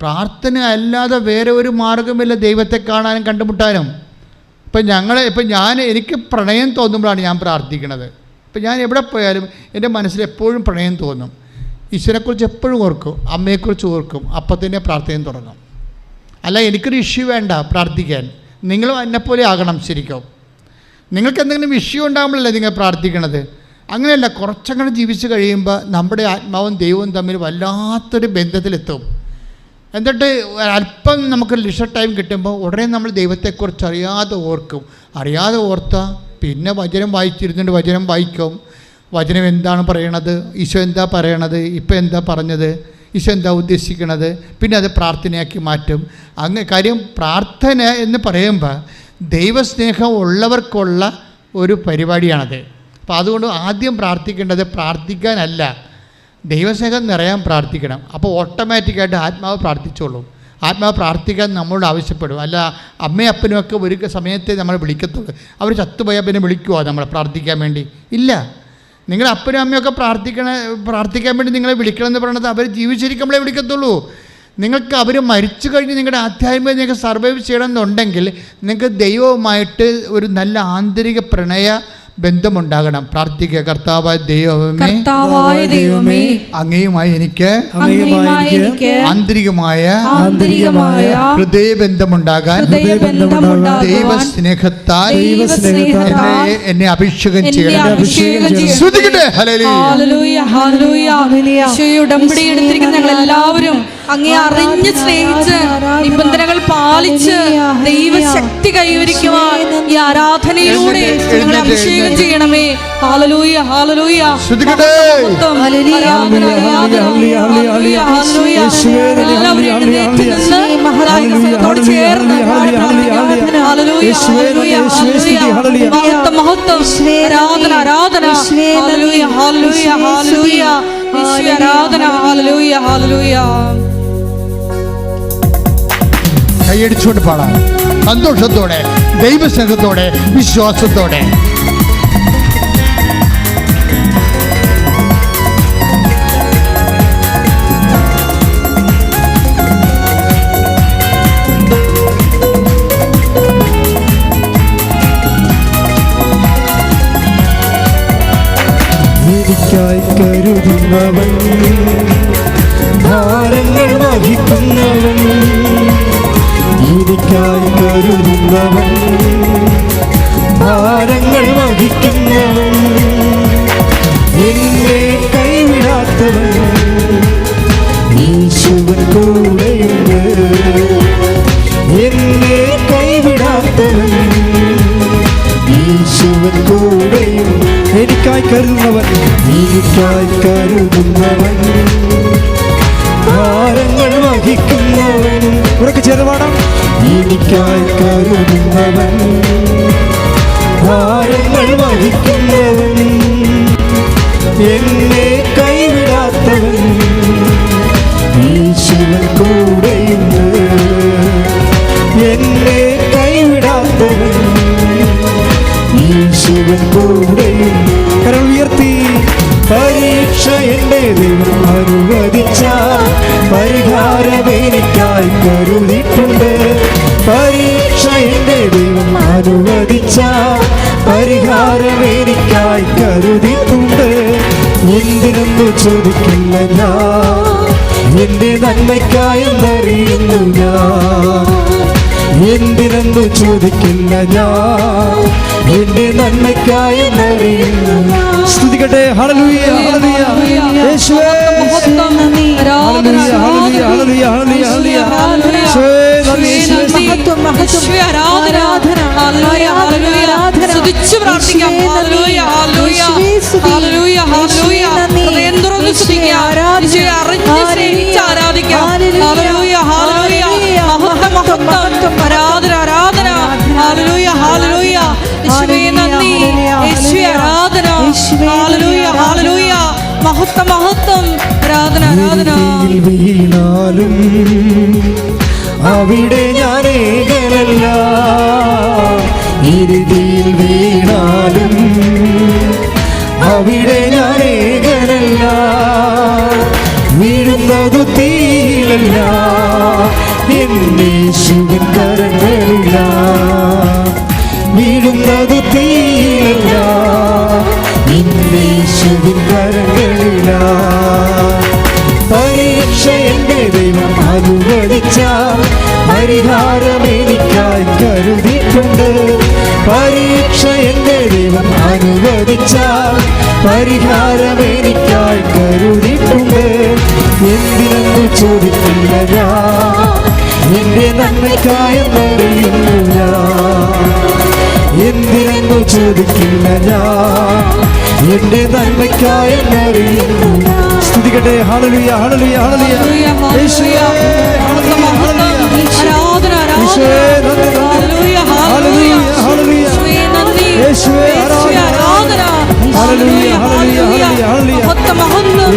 പ്രാർത്ഥന അല്ലാതെ വേറെ ഒരു മാർഗമില്ല ദൈവത്തെ കാണാനും കണ്ടുമുട്ടാനും. ഇപ്പം ഞങ്ങൾ ഇപ്പം ഞാൻ എനിക്ക് പ്രണയം തോന്നുമ്പോഴാണ് ഞാൻ പ്രാർത്ഥിക്കുന്നത് ഇപ്പം ഞാൻ എവിടെ പോയാലും എന്റെ മനസ്സിൽ എപ്പോഴും പ്രണയം തോന്നും. ഈശ്വരനെക്കുറിച്ച് എപ്പോഴും ഓർക്കും അമ്മയെക്കുറിച്ച് ഓർക്കും അപ്പം തന്നെ പ്രാർത്ഥനയും തുടങ്ങും. അല്ല എനിക്കൊരു ഇഷ്യൂ വേണ്ട പ്രാർത്ഥിക്കാൻ. നിങ്ങളും എന്നെപ്പോലെ ആകണം ശരിക്കും. നിങ്ങൾക്ക് എന്തെങ്കിലും ഇഷ്യൂ ഉണ്ടാകുമ്പോഴല്ലേ നിങ്ങൾ പ്രാർത്ഥിക്കണത്? അങ്ങനെയല്ല കുറച്ചങ്ങനെ ജീവിച്ച് കഴിയുമ്പോൾ നമ്മുടെ ആത്മാവും ദൈവവും തമ്മിൽ വല്ലാത്തൊരു ബന്ധത്തിലെത്തും. എന്നിട്ട് അല്പം നമുക്ക് ലിഷർ ടൈം കിട്ടുമ്പോൾ ഉടനെ നമ്മൾ ദൈവത്തെക്കുറിച്ച് അറിയാതെ ഓർക്കും. അറിയാതെ ഓർത്താൽ പിന്നെ വചനം വായിച്ചിരുന്നിട്ട് വചനം വായിക്കും. വചനം എന്താണ് പറയണത്? ഈശോ എന്താ പറയണത്? ഇപ്പം എന്താ പറഞ്ഞത്? ഈശോ എന്താ ഉദ്ദേശിക്കണത്? പിന്നെ അത് പ്രാർത്ഥനയാക്കി മാറ്റും. അങ്ങ് കാര്യം പ്രാർത്ഥന എന്ന് പറയുമ്പോൾ ദൈവസ്നേഹം ഉള്ളവർക്കുള്ള ഒരു പരിപാടിയാണത്. അപ്പോൾ അതുകൊണ്ട് ആദ്യം പ്രാർത്ഥിക്കേണ്ടത് പ്രാർത്ഥിക്കാനല്ല. ദൈവസ്നേഹം നിറയാൻ പ്രാർത്ഥിക്കണം. അപ്പോൾ ഓട്ടോമാറ്റിക്കായിട്ട് ആത്മാവ് പ്രാർത്ഥിച്ചോളും. ആത്മാവ് പ്രാർത്ഥിക്കാൻ നമ്മളോട് ആവശ്യപ്പെടും. അല്ല അമ്മയും അപ്പനും ഒക്കെ ഒരു സമയത്തെ നമ്മൾ വിളിക്കത്തുള്ളൂ. അവർ ചത്തുപോയാൽ പിന്നെ വിളിക്കുമോ നമ്മളെ പ്രാർത്ഥിക്കാൻ വേണ്ടി? ഇല്ല. നിങ്ങളുടെ അപ്പനും അമ്മയൊക്കെ പ്രാർത്ഥിക്കണ പ്രാർത്ഥിക്കാൻ വേണ്ടി നിങ്ങളെ വിളിക്കണമെന്ന് പറയുന്നത് അവർ ജീവിച്ചിരിക്കുമ്പോഴേ വിളിക്കത്തുള്ളൂ. നിങ്ങൾക്ക് അവർ മരിച്ചു കഴിഞ്ഞ് നിങ്ങളുടെ ആധ്യാത്മിക നിങ്ങൾക്ക് സർവൈവ് ചെയ്യണമെന്നുണ്ടെങ്കിൽ നിങ്ങൾക്ക് ദൈവവുമായിട്ട് ഒരു നല്ല ആന്തരിക പ്രണയ ബന്ധമുണ്ടാകണം. പ്രാർത്ഥിക്കുക കർത്താവായ ദൈവമേ കർത്താവായ ദൈവമേ അങ്ങയുമായി എനിക്ക് ആന്തരികമായ ആന്തരികമായ ഹൃദയബന്ധമുണ്ടാകാൻ ദൈവ സ്നേഹത്താൽ എന്നെ എന്നെ അഭിഷേകം എന്നെ ചെയ്യണം. അഭിഷേകം ചെയ്യണമേ. ശ്രുതിക്കട്ടെ? ഹല്ലേലൂയ. Hallelujah, hallelujah. ഈശോയെ ഉടമ്പടി എടുത്തിരിക്കുന്ന ഞങ്ങൾ എല്ലാവരും അങ്ങേ അറിഞ്ഞ് സ്നേഹിച്ച് നിബന്ധനകൾ പാലിച്ച് ദൈവശക്തി കൈവരിക്കുവാൻ ഈ ആരാധനയിലൂടെ അഭിഷേകം ചെയ്യണമേ. ഹാലലൂയ ഹാലലൂയ ശ്രുതിക്കട്ടെ ആരാധന ആരാധന ഹല്ലേലൂയ, ഹല്ലേലൂയ. എല്ലാവരും ആരാധന മഹാനായക സ്ഥലത്തോട് കൈയടിച്ചുകൊണ്ട് പാടാം. സന്തോഷത്തോടെ ദൈവസ്നേഹത്തോടെ വിശ്വാസത്തോടെ. കരുതുന്നവൻ ഭാരങ്ങൾ വഹിക്കുന്നവൻ. എനിക്കായി കരുതുന്നവൻ. ഭാരങ്ങൾ വഹിക്കുന്നവൻ. എന്നെ കൈവിടാത്തവൻ. ഈശുവൻ കൂടെയുണ്ട്. എന്നെ കൈവിടാത്തവൻ. ഈശുവൻ കൂടെയും എനിക്കായി കരുതുന്നവൻ. എനിക്കായി കരുതുന്നവൻ. ഭാരങ്ങൾ വഹിക്കുന്നവൻ. ഉറക്കെ ചെറുപാടാം എനിക്കായി കരുതുന്നവൻ. ഭാരങ്ങൾ വഹിക്കുന്നവൻ എന്നെ കൈവിടാത്തവൻ യേശുവൻ കൂടെയുണ്ട് എന്നെ കൈവിടാത്തവൻ യേശുവൻ കൂടെയും കരം ഉയർത്തി. പരീക്ഷ എന്റെ ദൈവം അനുവദിച്ച പരിഹാരം എനിക്കായി പരീക്ഷ എന്റെ ദൈവം അനുവദിച്ച പരിഹാരം എനിക്കായി കരുതിയിട്ടുണ്ട്. എന്തിനൊന്നു ചോദിക്കില്ല ഞാൻ. എന്റെ നന്മയ്ക്കായെന്നറിയുന്നു ഞാൻ. എന്തിനെന്നു ചോദിക്കില്ല ഞാൻ. എന്റെ നന്മയ്ക്കായി സ്തുതിക്കട്ടെ. മഹത്വം ആരാധന ഹല്ലേലൂയ യേശുവേ യേശുവേ, ആരാധന സ്തുതിച്ച് പ്രാർത്ഥിക്കാം. ഹൃദയം തുറന്ന് സ്തുതിക്കാം. അറിഞ്ഞ് സ്നേഹിച്ച് ആരാധിക്കാം. മഹത്വം മഹത്വം ആരാധന ആരാധന. ഹല്ലേലൂയ യേശുവേ നന്ദി. ആരാധന. ഹല്ലേലൂയ ഹല്ലേലൂയ മഹത്വം മഹത്വം. ആരാധന ആരാധന. വീണാലും അവിടെ ഞാൻ ഏകനല്ല ഇരുതിയിൽ വീണാലും അവിടെ ഞാൻ പരിഹാരം എനിക്കായി കരുതിയിട്ടുണ്ട്. പരീക്ഷ എന്റെ ദൈവം അനുവദിച്ചാൽ പരിഹാരം എനിക്കായി കരുതിയിട്ടുണ്ട്. എന്തിനെന്ന് ചോദിക്കില്ല ഞാൻ. എന്റെ നന്മയ്ക്കായെന്നറിയുന്നു ഞാൻ. എന്തിനെന്നു ചോദിക്കില്ല ഞാൻ. എന്റെ നന്മയ്ക്കായെന്നറിയുന്നു സ്തുതിക്കട്ടെ. ഹണലിയ ഹണലിയ ഹണലിയ മഹത്വം, മഹത്വം.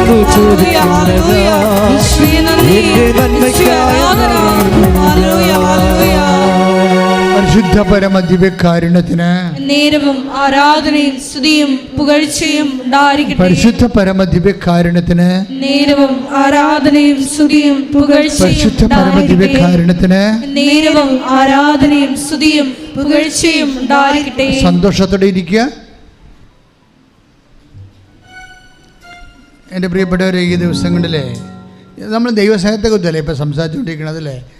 Hallelujah, hallelujah. പരിശുദ്ധ പരമ ദിവ്യകാരുണ്യത്തിന് നേരവും ആരാധനയും സ്തുതിയും പുകഴ്ചയും ഉണ്ടായിരിക്കട്ടെ. പരിശുദ്ധ പരമ ദിവ്യകാരുണ്യത്തിന് നേരവും ആരാധനയും സ്തുതിയും പുകഴ്ചയും പരിശുദ്ധ പരമ ഉണ്ടായിരിക്കട്ടെ. ദിവ്യകാരുണ്യത്തിന് നേരവും ആരാധനയും സ്തുതിയും പുകഴ്ചയും ഉണ്ടായിരിക്കട്ടെ. സന്തോഷത്തോടെ ഇരിക്കുക. എന്റെ പ്രിയപ്പെട്ടവരെ ഈ ദിവസങ്ങളിലെ നമ്മൾ ദൈവസ്നേഹത്തെക്കുറിച്ചല്ലേ ഇപ്പോൾ സംസാരിച്ചുകൊണ്ടിരിക്കുന്നത് അല്ലേ?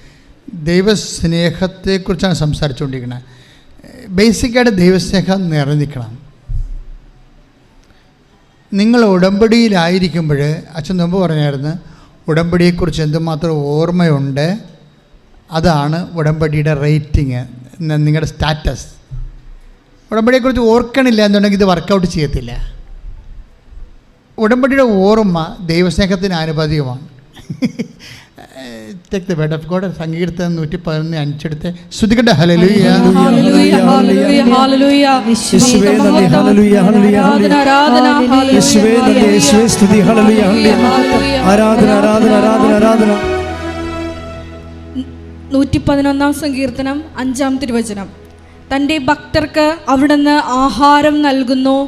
ദൈവസ്നേഹത്തെക്കുറിച്ചാണ് സംസാരിച്ചുകൊണ്ടിരിക്കുന്നത്. ബേസിക്കായിട്ട് ദൈവസ്നേഹം നിറഞ്ഞിരിക്കണം. നിങ്ങൾ ഉടമ്പടിയിലായിരിക്കുമ്പോൾ അച്ഛൻ മുമ്പ് പറഞ്ഞായിരുന്നു ഉടമ്പടിയെക്കുറിച്ച് എന്തുമാത്രം ഓർമ്മയുണ്ട് അതാണ് ഉടമ്പടിയുടെ റേറ്റിങ് നിങ്ങളുടെ സ്റ്റാറ്റസ്. ഉടമ്പടിയെക്കുറിച്ച് ഓർക്കണില്ല എന്നുണ്ടെങ്കിൽ ഇത് വർക്കൗട്ട് ചെയ്യത്തില്ല. ഉടമ്പടിയുടെ ഓർമ്മ ദൈവസ്നേഹത്തിന് ആനുപാതികമാണ്. Take the word of God സങ്കീർത്തനം നൂറ്റി പതിനൊന്ന് അഞ്ചെടുത്ത് ശ്രുതികട്ടെ ഹലലുയ. ആരാധന ആരാധന ആരാധന ആരാധന നൂറ്റി പതിനൊന്നാം സങ്കീർത്തനം അഞ്ചാം തിരുവചനം. തന്റെ ഭക്തർക്ക് അവിടുന്ന് ആഹാരം നൽകുന്നു.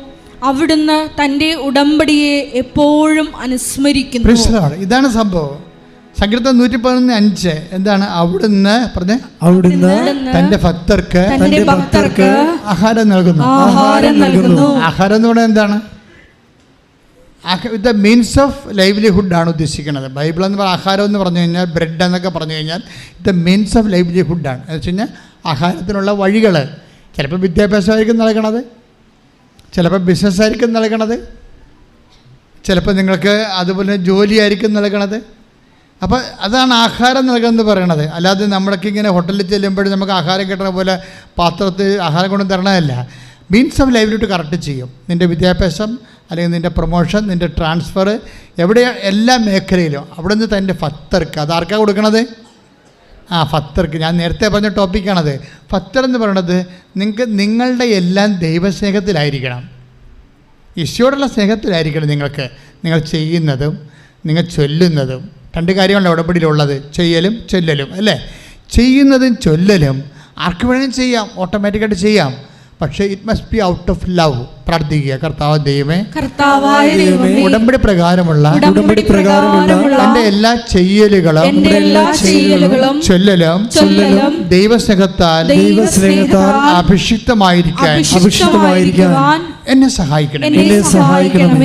അവിടുന്ന് തന്റെ ഉടമ്പടിയെ എപ്പോഴും അനുസ്മരിക്കുന്നു. ഇതാണ് സംഭവം. സങ്കീർത്തനം നൂറ്റി പതിനൊന്ന് അഞ്ച്. എന്താണ്? അവിടുന്ന് പറഞ്ഞേ? അവിടുന്ന് തന്റെ ഭക്തർക്ക് തന്റെ ഭക്തർക്ക് ആഹാരം നൽകുന്നു. ആഹാരം നൽകുന്നു. ആഹാരം എന്ന് പറഞ്ഞാൽ എന്താണ്? ദ മീൻസ് ഓഫ് ലൈവ്ലിഹുഡ് ആണ് ഉദ്ദേശിക്കുന്നത്. ബൈബിൾ എന്ന് പറഞ്ഞാൽ ആഹാരം എന്ന് പറഞ്ഞു കഴിഞ്ഞാൽ ബ്രെഡ് എന്നൊക്കെ പറഞ്ഞു കഴിഞ്ഞാൽ ദ മീൻസ് ഓഫ് ലൈവ്ലിഹുഡ് ആണ്. എന്ന് വെച്ച് കഴിഞ്ഞാൽ ആഹാരത്തിനുള്ള വഴികൾ ചിലപ്പോൾ വിദ്യാഭ്യാസമായിരിക്കും നൽകണത് ചിലപ്പോൾ ബിസിനസ് ബിസിനസ്സായിരിക്കും നൽകണത്. ചിലപ്പോൾ നിങ്ങൾക്ക് അതുപോലെ ജോലിയായിരിക്കും നൽകണത്. അപ്പോൾ അതാണ് ആഹാരം നൽകുന്നത് പറയണത്. അല്ലാതെ നമ്മളൊക്കെ ഇങ്ങനെ ഹോട്ടലിൽ ചെല്ലുമ്പോഴും നമുക്ക് ആഹാരം കിട്ടണ പോലെ പാത്രത്തിൽ ആഹാരം കൊണ്ട് തരണതല്ല. മീൻസ് ഓഫ് ലൈവ്ലിഹുഡ് കറക്റ്റ് ചെയ്യും. നിന്റെ വിദ്യാഭ്യാസം അല്ലെങ്കിൽ നിന്റെ പ്രൊമോഷൻ നിന്റെ ട്രാൻസ്ഫർ എവിടെ എല്ലാ മേഖലയിലും. അവിടെ നിന്ന് തന്റെ ഫത്തർക്ക് അതാർക്കാണ് കൊടുക്കണത്? ആ ഫത്തർക്ക്. ഞാൻ നേരത്തെ പറഞ്ഞ ടോപ്പിക്കാണത് ഫത്തർ എന്ന് പറയണത് നിങ്ങൾക്ക് നിങ്ങളുടെ എല്ലാം ദൈവസ്നേഹത്തിലായിരിക്കണം. ഈശോയോടുള്ള സ്നേഹത്തിലായിരിക്കണം നിങ്ങൾക്ക്. നിങ്ങൾ ചെയ്യുന്നതും നിങ്ങൾ ചൊല്ലുന്നതും. രണ്ട് കാര്യമല്ല ഉടമ്പടിയിലുള്ളത് ചെയ്യലും ചൊല്ലലും. അല്ലേ? ചെയ്യുന്നതും ചൊല്ലലും. ആർക്ക് വേണമെങ്കിലും ചെയ്യാം. ഓട്ടോമാറ്റിക്കായിട്ട് ചെയ്യാം. പക്ഷേ it must be out of love പ്രാർത്ഥിക്കുക. കർത്താവ് ദൈവമേ. ഉടമ്പടി പ്രകാരമുള്ള ഉടമ്പടി പ്രകാരമുള്ള എന്റെ എല്ലാ ചെയ്യലുകളും എല്ലാ ചെയ്യലുകളും ചൊല്ലലും ചൊല്ലലും ദൈവസ്നേഹത്താൽ ദൈവസ്നേഹത്താൽ അഭിഷിക്തമായിരിക്കാൻ അഭിഷിക്തമായിരിക്കാൻ എന്നെ സഹായിക്കണം എന്നെ സഹായിക്കണമേ.